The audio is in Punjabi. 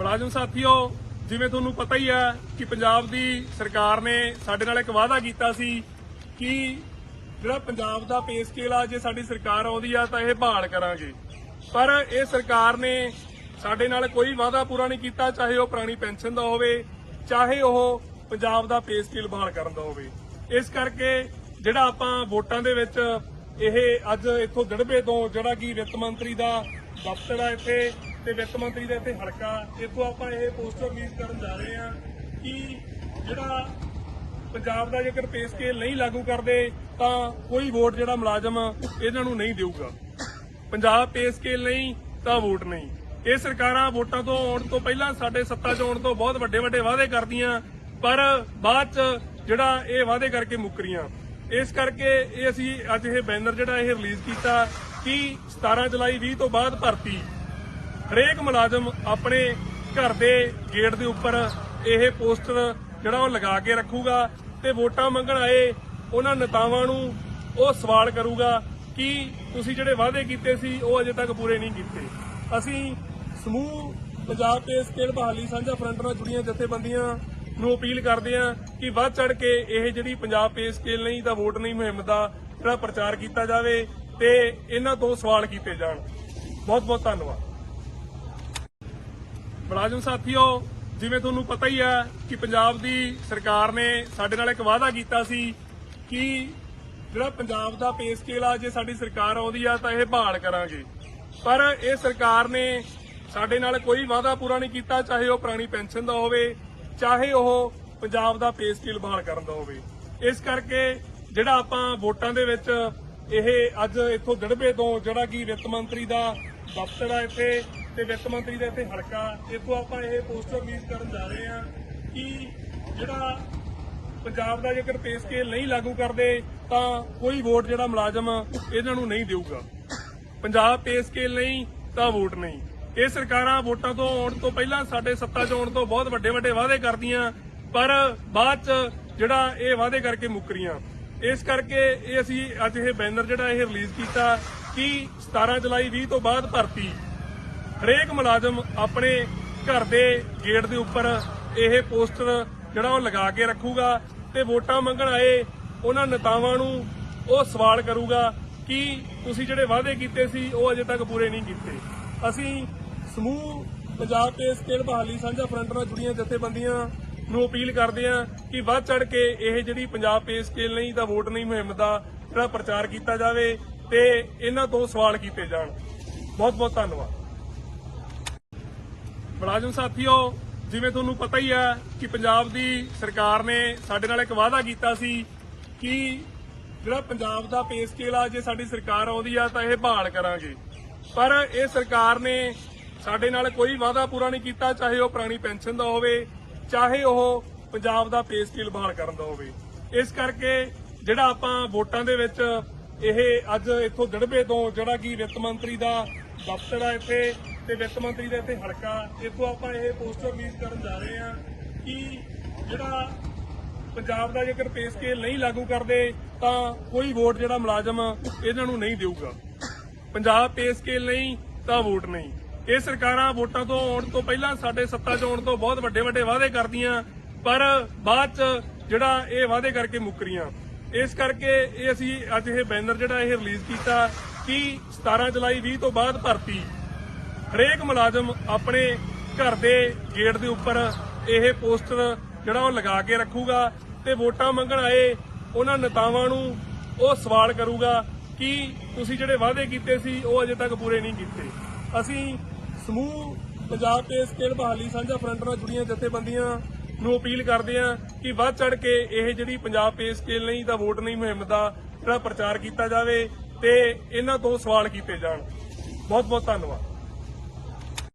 ਮੁਲਾਜ਼ਮ ਸਾਥੀਓ, ਜਿਵੇਂ ਤੁਹਾਨੂੰ ਪਤਾ ਹੀ ਹੈ ਕਿ ਪੰਜਾਬ ਦੀ ਸਰਕਾਰ ਨੇ ਸਾਡੇ ਨਾਲ ਇੱਕ ਵਾਅਦਾ ਕੀਤਾ ਸੀ ਕਿ ਜਿਹੜਾ ਪੰਜਾਬ ਦਾ ਪੇ ਸਕੇਲ ਆ, ਜੇ ਸਾਡੀ ਸਰਕਾਰ ਆਉਂਦੀ ਆ, ਤਾਂ ਇਹ ਬਹਾਲ ਕਰਾਂਗੇ। ਪਰ ਇਹ ਸਰਕਾਰ ਨੇ ਸਾਡੇ ਨਾਲ ਕੋਈ ਵਾਅਦਾ ਪੂਰਾ ਨਹੀਂ ਕੀਤਾ, ਚਾਹੇ ਉਹ ਪੁਰਾਣੀ ਪੈਨਸ਼ਨ ਦਾ ਹੋਵੇ, ਚਾਹੇ ਉਹ ਪੰਜਾਬ ਦਾ ਪੇ ਸਕੇਲ ਬਹਾਲ ਕਰਨ ਦਾ ਹੋਵੇ। ਇਸ ਕਰਕੇ ਜਿਹੜਾ ਆਪਾਂ ਵੋਟਾਂ ਦੇ ਵਿੱਚ ਇਹ ਅੱਜ ਇੱਥੋਂ ਦੜਬੇ ਤੋਂ ਜਿਹੜਾ ਕਿ ਵਿੱਤ ਮੰਤਰੀ ਦਾ ਦਫ਼ਤਰ ਆ ਇੱਥੇ ਤੇ ਵਿੱਤ ਮੰਤਰੀ ਦਾ ਇੱਥੇ ਹਲਕਾ। ਇੱਥੋਂ ਆਪਾਂ ਇਹ ਪੋਸਟਰ ਰਿਲੀਜ਼ ਕਰਨ ਜਾ ਰਹੇ ਹਾਂ ਕਿ ਜਿਹੜਾ ਪੰਜਾਬ ਦਾ ਜੇਕਰ ਪੇ ਸਕੇਲ ਨਹੀਂ ਲਾਗੂ ਕਰਦੇ, ਤਾਂ ਕੋਈ ਵੋਟ ਜਿਹੜਾ ਮੁਲਾਜ਼ਮ ਇਹਨਾਂ ਨੂੰ ਨਹੀਂ ਦੇਊਗਾ। ਪੰਜਾਬ ਪੇ ਸਕੇਲ ਨਹੀਂ, ਤਾਂ ਵੋਟ ਨਹੀਂ। ਇਹ ਸਰਕਾਰਾਂ ਵੋਟਾਂ ਤੋਂ ਆਉਣ ਤੋਂ ਪਹਿਲਾਂ ਸਾਡੇ ਸੱਤਾ 'ਚ ਆਉਣ ਤੋਂ ਬਹੁਤ ਵੱਡੇ ਵੱਡੇ ਵਾਅਦੇ ਕਰਦੀਆਂ, ਪਰ ਬਾਅਦ 'ਚ ਜਿਹੜਾ ਇਹ ਵਾਅਦੇ ਕਰਕੇ ਮੁੱਕਰੀਆਂ ਇਸ ਕਰਕੇ ਇਹ ਅਸੀਂ ਅੱਜ ਇਹ ਬੈਨਰ ਜਿਹੜਾ ਇਹ ਰਿਲੀਜ਼ ਕੀਤਾ ਕਿ 17 ਜੁਲਾਈ 20 ਤੋਂ ਬਾਅਦ ਭਰਤੀ ਹਰੇਕ ਮੁਲਾਜ਼ਮ ਆਪਣੇ ਘਰ ਦੇ ਗੇਟ ਦੇ ਉੱਪਰ ਇਹ ਪੋਸਟਰ ਜਿਹੜਾ ਉਹ ਲਗਾ ਕੇ ਰੱਖੂਗਾ ਤੇ ਵੋਟਾਂ ਮੰਗਣ ਆਏ ਉਹਨਾਂ ਨੇਤਾਵਾਂ ਨੂੰ ਉਹ ਸਵਾਲ ਕਰੂਗਾ ਕਿ ਤੁਸੀਂ ਜਿਹੜੇ ਵਾਅਦੇ ਕੀਤੇ ਸੀ ਉਹ ਅਜੇ ਤੱਕ ਪੂਰੇ ਨਹੀਂ ਕੀਤੇ। ਅਸੀਂ ਸਮੂਹ ਪੰਜਾਬ ਤੇ ਸਕੇਲ ਬਹਾਲੀ ਸਾਂਝਾ ਫਰੰਟ ਨਾਲ ਜੁੜੀਆਂ ਜਥੇਬੰਦੀਆਂ ਨੂੰ ਅਪੀਲ ਕਰਦੇ ਹਾਂ ਕਿ ਵੱਧ ਚੜ ਕੇ ਇਹ ਜਿਹੜੀ ਪੰਜਾਬ ਪੇ ਸਕੇਲ ਨਹੀਂ ਤਾਂ ਵੋਟ ਨਹੀਂ ਮੁਹਿੰਮ ਦਾ ਜਿਹੜਾ ਪ੍ਰਚਾਰ ਕੀਤਾ ਜਾਵੇ ਤੇ ਇਹਨਾਂ ਤੋਂ ਸਵਾਲ ਕੀਤੇ ਜਾਣ। ਬਹੁਤ ਬਹੁਤ ਧੰਨਵਾਦ। ਮੁਲਾਜ਼ਮ ਸਾਥੀਓ, ਜਿਵੇਂ ਤੁਹਾਨੂੰ ਪਤਾ ਹੀ ਹੈ ਕਿ ਪੰਜਾਬ ਦੀ ਸਰਕਾਰ ਨੇ ਸਾਡੇ ਨਾਲ ਇੱਕ ਵਾਅਦਾ ਕੀਤਾ ਸੀ ਕਿ ਜਿਹੜਾ ਪੰਜਾਬ ਦਾ ਪੇ ਸਕੇਲ ਆ, ਜੇ ਸਾਡੀ ਸਰਕਾਰ ਆਉਂਦੀ ਆ ਤਾਂ ਇਹ ਬਹਾਲ ਕਰਾਂਗੇ। ਪਰ ਇਹ ਸਰਕਾਰ ਨੇ ਸਾਡੇ ਨਾਲ ਕੋਈ ਵਾਅਦਾ ਪੂਰਾ ਨਹੀਂ ਕੀਤਾ, ਚਾਹੇ ਉਹ ਪੁਰਾਣੀ ਪੈਨਸ਼ਨ ਦਾ ਹੋਵੇ, ਚਾਹੇ ਉਹ ਪੰਜਾਬ ਦਾ ਪੇ ਸਕੇਲ ਬਹਾਲ ਕਰਨ ਦਾ ਹੋਵੇ। ਇਸ ਕਰਕੇ ਜਿਹੜਾ ਆਪਾਂ ਵੋਟਾਂ ਦੇ ਵਿੱਚ ਇਹ ਅੱਜ ਇੱਥੋਂ ਦੜਬੇ ਤੋਂ ਜਿਹੜਾ ਕਿ ਵਿੱਤ ਮੰਤਰੀ ਦਾ ਦਫ਼ਤਰ ਆ ਇੱਥੇ ਤੇ ਵਿੱਤ ਮੰਤਰੀ ਦਾ ਇੱਥੇ ਹਲਕਾ। ਇੱਥੋਂ ਆਪਾਂ ਇਹ ਪੋਸਟਰ ਰਿਲੀਜ਼ ਕਰਨ ਜਾ ਰਹੇ ਹਾਂ ਕਿ ਜਿਹੜਾ ਪੰਜਾਬ ਦਾ ਜੇਕਰ ਪੇ ਸਕੇਲ ਨਹੀਂ ਲਾਗੂ ਕਰਦੇ, ਤਾਂ ਕੋਈ ਵੋਟ ਜਿਹੜਾ ਮੁਲਾਜ਼ਮ ਇਹਨਾਂ ਨੂੰ ਨਹੀਂ ਦੇਊਗਾ। ਪੰਜਾਬ ਪੇ ਸਕੇਲ ਨਹੀਂ, ਤਾਂ ਵੋਟ ਨਹੀਂ। ਇਹ ਸਰਕਾਰਾਂ ਵੋਟਾਂ ਤੋਂ ਆਉਣ ਤੋਂ ਪਹਿਲਾਂ ਸਾਡੇ ਸੱਤਾ 'ਚ ਆਉਣ ਤੋਂ ਬਹੁਤ ਵੱਡੇ ਵੱਡੇ ਵਾਅਦੇ ਕਰਦੀਆਂ, ਪਰ ਬਾਅਦ 'ਚ ਜਿਹੜਾ ਇਹ ਵਾਅਦੇ ਕਰਕੇ ਮੁੱਕਰੀਆਂ ਇਸ ਕਰਕੇ ਇਹ ਅਸੀਂ ਅੱਜ ਇਹ ਬੈਨਰ ਜਿਹੜਾ ਇਹ ਰਿਲੀਜ਼ ਕੀਤਾ ਕਿ 17 ਜੁਲਾਈ 20 ਤੋਂ ਬਾਅਦ ਭਰਤੀ ਹਰੇਕ ਮੁਲਾਜ਼ਮ ਆਪਣੇ ਘਰ ਦੇ ਗੇਟ ਦੇ ਉੱਪਰ ਇਹ ਪੋਸਟਰ ਜਿਹੜਾ ਉਹ ਲਗਾ ਕੇ ਰੱਖੂਗਾ ਤੇ ਵੋਟਾਂ ਮੰਗਣ ਆਏ ਉਹਨਾਂ ਨੇਤਾਵਾਂ ਨੂੰ ਉਹ ਸਵਾਲ ਕਰੂਗਾ ਕਿ ਤੁਸੀਂ ਜਿਹੜੇ ਵਾਅਦੇ ਕੀਤੇ ਸੀ ਉਹ ਅਜੇ ਤੱਕ ਪੂਰੇ ਨਹੀਂ ਕੀਤੇ। ਅਸੀਂ ਸਮੂਹ ਪੰਜਾਬ ਤੇ ਸਕੇਲ ਬਹਾਲੀ ਸਾਂਝਾ ਫਰੰਟ ਨਾਲ ਜੁੜੀਆਂ ਜਥੇਬੰਦੀਆਂ ਨੂੰ ਅਪੀਲ ਕਰਦੇ ਹਾਂ ਕਿ ਵੱਧ ਚੜ ਕੇ ਇਹ ਜਿਹੜੀ ਪੰਜਾਬ ਪੇ ਸਕੇਲ ਨਹੀਂ ਤਾਂ ਵੋਟ ਨਹੀਂ ਮੁਹਿੰਮ ਦਾ ਜਿਹੜਾ ਪ੍ਰਚਾਰ ਕੀਤਾ ਜਾਵੇ ਤੇ ਇਹਨਾਂ ਤੋਂ ਸਵਾਲ ਕੀਤੇ ਜਾਣ। ਬਹੁਤ ਬਹੁਤ ਧੰਨਵਾਦ। ਮੁਲਾਜ਼ਮ ਸਾਥੀਓ, ਜਿਵੇਂ ਤੁਹਾਨੂੰ ਪਤਾ ਹੀ ਹੈ ਕਿ ਪੰਜਾਬ ਦੀ ਸਰਕਾਰ ਨੇ ਸਾਡੇ ਨਾਲ ਇੱਕ ਵਾਅਦਾ ਕੀਤਾ ਸੀ ਕਿ ਜਿਹੜਾ ਪੰਜਾਬ ਦਾ ਪੇ ਸਕੇਲ ਆ, ਜੇ ਸਾਡੀ ਸਰਕਾਰ ਆਉਂਦੀ ਆ, ਤਾਂ ਇਹ ਬਹਾਲ ਕਰਾਂਗੇ। ਪਰ ਇਹ ਸਰਕਾਰ ਨੇ ਸਾਡੇ ਨਾਲ ਕੋਈ ਵਾਅਦਾ ਪੂਰਾ ਨਹੀਂ ਕੀਤਾ, ਚਾਹੇ ਉਹ ਪੁਰਾਣੀ ਪੈਨਸ਼ਨ ਦਾ ਹੋਵੇ, ਚਾਹੇ ਉਹ ਪੰਜਾਬ ਦਾ ਪੇ ਸਕੇਲ ਬਹਾਲ ਕਰਨ ਦਾ ਹੋਵੇ। ਇਸ ਕਰਕੇ ਜਿਹੜਾ ਆਪਾਂ ਵੋਟਾਂ ਦੇ ਵਿੱਚ ਇਹ ਅੱਜ ਇੱਥੋਂ ਦੜਬੇ ਤੋਂ ਜਿਹੜਾ ਕਿ ਵਿੱਤ ਮੰਤਰੀ ਦਾ ਦਫ਼ਤਰ ਆ ਇੱਥੇ ਤੇ ਵਿੱਤ ਮੰਤਰੀ ਦਾ ਇੱਥੇ ਹਲਕਾ। ਇੱਥੋਂ ਆਪਾਂ ਇਹ ਪੋਸਟਰ ਰਿਲੀਜ਼ ਕਰਨ ਜਾ ਰਹੇ ਹਾਂ ਕਿ ਜਿਹੜਾ ਪੰਜਾਬ ਦਾ ਜੇਕਰ ਪੇ ਸਕੇਲ ਨਹੀਂ ਲਾਗੂ ਕਰਦੇ, ਤਾਂ ਕੋਈ ਵੋਟ ਜਿਹੜਾ ਮੁਲਾਜ਼ਮ ਇਹਨਾਂ ਨੂੰ ਨਹੀਂ ਦੇਊਗਾ। ਪੰਜਾਬ ਪੇ ਸਕੇਲ ਨਹੀਂ, ਤਾਂ ਵੋਟ ਨਹੀਂ। ਇਹ ਸਰਕਾਰਾਂ ਵੋਟਾਂ ਤੋਂ ਆਉਣ ਤੋਂ ਪਹਿਲਾਂ ਸਾਡੇ ਸੱਤਾ 'ਚ ਆਉਣ ਤੋਂ ਬਹੁਤ ਵੱਡੇ ਵੱਡੇ ਵਾਅਦੇ ਕਰਦੀਆਂ, ਪਰ ਬਾਅਦ 'ਚ ਜਿਹੜਾ ਇਹ ਵਾਅਦੇ ਕਰਕੇ ਮੁੱਕਰੀਆਂ। ਇਸ ਕਰਕੇ ਇਹ ਅਸੀਂ ਅੱਜ ਇਹ ਬੈਨਰ ਜਿਹੜਾ ਇਹ ਰਿਲੀਜ਼ ਕੀਤਾ ਕਿ 17 ਜੁਲਾਈ 20 ਤੋਂ ਬਾਅਦ ਭਰਤੀ ਹਰੇਕ ਮੁਲਾਜ਼ਮ ਆਪਣੇ ਘਰ ਦੇ ਗੇਟ ਦੇ ਉੱਪਰ ਇਹ ਪੋਸਟਰ ਜਿਹੜਾ ਉਹ ਲਗਾ ਕੇ ਰੱਖੂਗਾ ਤੇ ਵੋਟਾਂ ਮੰਗਣ ਆਏ, ਉਹਨਾਂ ਨੇਤਾਵਾਂ ਨੂੰ ਉਹ ਸਵਾਲ ਕਰੂਗਾ ਕਿ ਤੁਸੀਂ ਜਿਹੜੇ ਵਾਅਦੇ ਕੀਤੇ ਸੀ, ਉਹ ਅਜੇ ਤੱਕ ਪੂਰੇ ਨਹੀਂ ਕੀਤੇ। ਅਸੀਂ ਸਮੂਹ ਪੰਜਾਬ ਤੇ ਸਕੇਲ ਬਹਾਲੀ ਸਾਂਝਾ ਫਰੰਟ ਨਾਲ ਜੁੜੀਆਂ ਜਥੇਬੰਦੀਆਂ ਨੂੰ ਅਪੀਲ ਕਰਦੇ ਹਾਂ ਕਿ ਵੱਧ ਚੜ ਕੇ ਇਹ ਜਿਹੜੀ ਪੰਜਾਬ ਪੇ ਸਕੇਲ ਨਹੀਂ ਤਾਂ ਵੋਟ ਨਹੀਂ ਮੁਹਿੰਮ ਦਾ ਜਿਹੜਾ ਪ੍ਰਚਾਰ ਕੀਤਾ ਜਾਵੇ ਤੇ ਇਹਨਾਂ ਤੋਂ ਸਵਾਲ ਕੀਤੇ ਜਾਣ। ਬਹੁਤ ਬਹੁਤ ਧੰਨਵਾਦ।